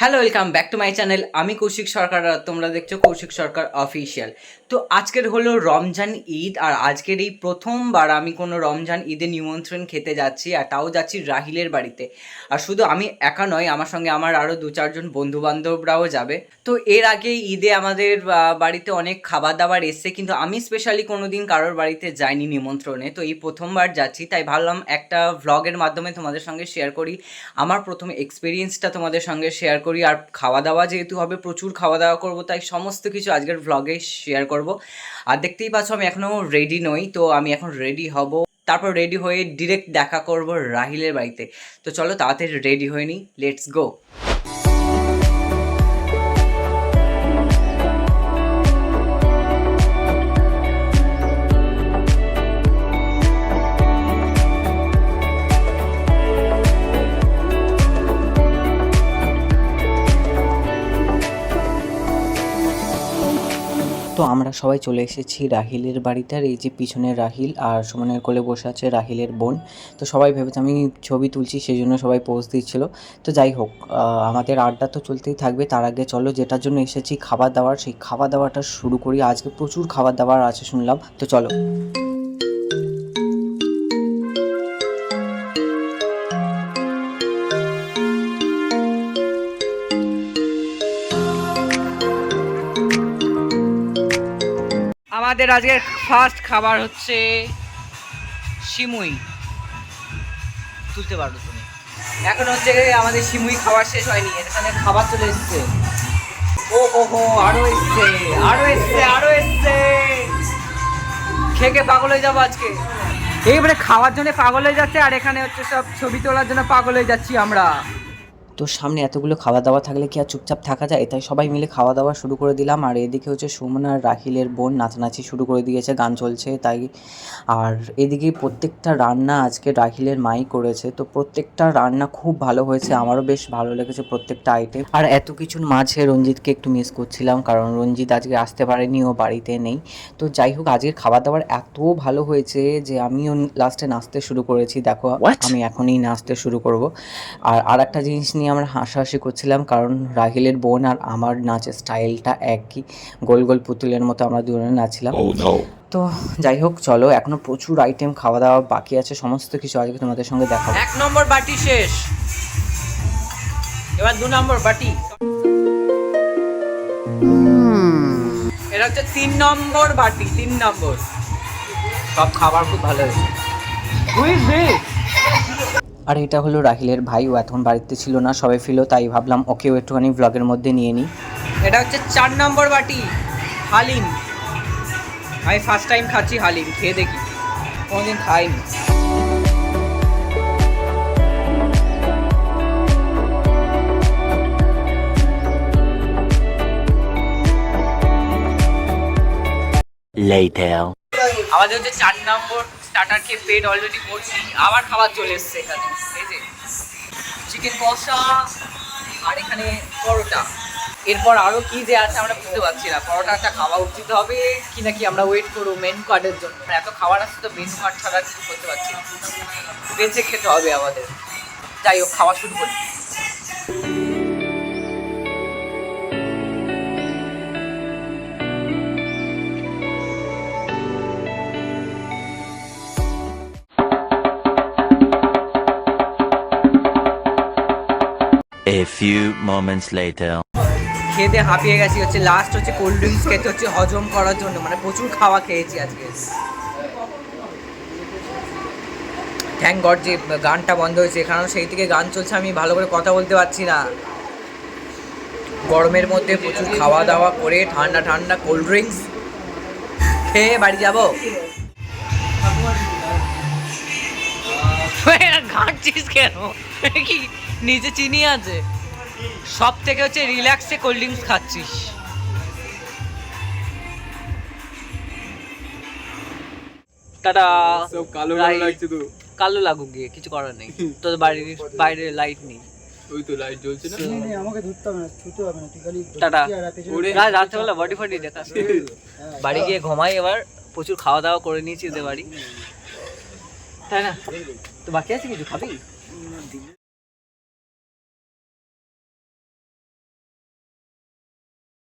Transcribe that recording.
Hello welcome back to my channel আমি কৌশিক সরকার আর তোমরা দেখছ কৌশিক সরকার অফিসিয়াল তো আজকের হলো রমজান ঈদ আর আজকের এই প্রথমবার আমি কোনো রমজান ঈদে নিমন্ত্রণ খেতে যাচ্ছি আর তাও যাচ্ছি রাহিলের বাড়িতে। আর শুধু আমি একা নয়, আমার সঙ্গে আমার আরও দু চারজন বন্ধু বান্ধবরাও যাবে। তো এর আগে ঈদে আমাদের বাড়িতে অনেক খাবার দাবার এসছে, কিন্তু আমি স্পেশালি কোনো দিন কারোর বাড়িতে যাইনি নিমন্ত্রণে। তো এই প্রথমবার যাচ্ছি, তাই ভাবলাম একটা ভ্লগের মাধ্যমে তোমাদের সঙ্গে শেয়ার করি। আমার প্রথম এক্সপিরিয়েন্সটা তোমাদের সঙ্গে শেয়ার করি আর খাওয়া দাওয়া যেহেতু হবে, প্রচুর খাওয়া দাওয়া করব, তাই সমস্ত কিছু আজকের ভ্লগে শেয়ার করব। আর দেখতেই পাচ্ছ আমি এখনও রেডি নই, তো আমি এখন রেডি হব। তারপর রেডি হয়ে ডিরেক্ট দেখা করব রাহিলের বাড়িতে। তো চলো তাড়াতাড়ি রেডি হয়ে নি লেটস গো তো আমরা সবাই চলে এসেছি রাহিলের বাড়িতে আর এই যে পিছনে রাহিল আর সুমনের কোলে বসে আছে রাহিলের বোন। তো সবাই ভেবেছে আমি ছবি তুলছি সেই জন্য সবাই পোজ দিচ্ছিল। তো যাই হোক আমাদের আড্ডা তো চলতেই থাকবে। তার আগে চলো, যেটার জন্য এসেছি খাবার দাবার, সেই খাবার দাবারটা শুরু করি। আজকে প্রচুর খাবার দাবার আছে শুনলাম। তো চলো। আমাদের আজকের ফার্স্ট খাবার হচ্ছে সিমুই তুলতে পারো তুমি। এখন হচ্ছে আমাদের সিমুই খাবার শেষ হয়নি এখানে খাবার চলে এসছে। ও হো হো আরও এসছে আরও এসছে আরও এসছে। খেয়ে পাগল হয়ে যাব আজকে। এইবারে খাওয়ার জন্য পাগল হয়ে যাচ্ছে, আর এখানে হচ্ছে সব ছবি তোলার জন্য পাগল হয়ে যাচ্ছি আমরা। তো সামনে এতগুলো খাওয়া দাওয়া থাকলে কি আর চুপচাপ থাকা যায়? তাই সবাই মিলে খাওয়া দাওয়া শুরু করে দিলাম। আর এদিকে হচ্ছে সুমন আর রাহিলের বোন নাচানাচি শুরু করে দিয়েছে গান চলছে তাই। আর এদিকে প্রত্যেকটা রান্না আজকে রাহিলের মাই করেছে। তো প্রত্যেকটা রান্না খুব ভালো হয়েছে আমারও বেশ ভালো লেগেছে প্রত্যেকটা আইটেম আর এত কিছুর মাঝে রঞ্জিতকে একটু মিস করছিলাম কারণ রঞ্জিত আজকে আসতে পারেনি ও বাড়িতে নেই। তো যাই হোক আজকের খাবার দাবার এত ভালো হয়েছে যে আমিও লাস্টে নাচতে শুরু করেছি। দেখো আমি এখনই নাচতে শুরু করব। আর আর একটা জিনিস নিয়ে আমরা হাসাহাসি করছিলাম কারণ রাহিলের বোন আর আমার নাচের স্টাইলটা একই। গোল গোল পুতুলের মতো আমরা দুজনে নাচছিলাম। Oh তো যাই হোক চলো এখনও প্রচুর আইটেম খাওয়া দাওয়া বাকি আছে সমস্ত কিছু আজকে তোমাদের সঙ্গে দেখাবো। এক নম্বর বাটি শেষ। এবার দু নম্বর বাটি। এটা হচ্ছে তিন নম্বর বাটি তিন নম্বর। সব খাবার খুব ভালো হয়েছে। আর এটা হলো রাহিলের ভাই ও এখন বাড়িতে ছিল না সবে ফিলো তাই ভাবলাম ওকেও একটুখানি ব্লগের মধ্যে নিয়ে নিই। এটা হচ্ছে চার নম্বর বাটি হালিম। আমি ফার্স্ট টাইম খাচ্ছি হালিম খেয়ে দেখি। কোনোদিন খাইনি। Later. আমাদের হচ্ছে চার নম্বর স্টার্টার খেয়ে পেট অলরেডি করছি আবার খাবার চলে এসছে এখানে। এই যে চিকেন কষা আর এখানে পরোটা। এরপর আরও কী যে আছে আমরা বুঝতে পারছি না। পরোটাটা খাওয়া উচিত হবে কি নাকি আমরা ওয়েট করব মেন কার্ডের জন্য। এত খাবার আছে তো মেনু কার্ড ছাড়া কিছু করতে পারছি না। বেঁচে খেতে হবে আমাদের। যাই হোক, খাওয়া শুরু করি। A few moments later. খেতে হাঁপিয়ে গেছি হচ্ছে লাস্ট হচ্ছে কোল্ড ড্রিঙ্কস খেতে হচ্ছে হজম করার জন্য মানে প্রচুর খাওয়া খেয়েছি আজকে। থ্যাংক গড যে গানটা বন্ধ হয়েছে কারণ সেই থেকে গান চলছে আমি ভালো করে কথা বলতে পারছি না। গরমের মধ্যে প্রচুর খাওয়া দাওয়া করে ঠান্ডা ঠান্ডা কোল্ড ড্রিঙ্কস খেয়ে বাড়ি যাব। ঘাঁটছিস কেন? কি? নিচে চিনি আছে সব থেকে হচ্ছে রিল্যাক্সে কোল্ড ড্রিঙ্কস খাচ্ছিস। টাটা। কালো কালো লাগছে তো। কালো লাগুক গিয়ে কিছু করার নেই। তোর বাড়ির বাইরে লাইট নেই। ওই তো লাইট জ্বলছে না? আমাকে ধরতে হবে না ছুতে হবে না তুই খালি টাটা। আর পেছনে ওরে। রাত রাত্রেবেলা বডি ফডি দেখা বাড়ি গিয়ে ঘুমাই এবার প্রচুর খাওয়া দাওয়া করে নিয়েছি ওদের বাড়ি। তাই না? তো বাকি আছে কিছু? খাবি?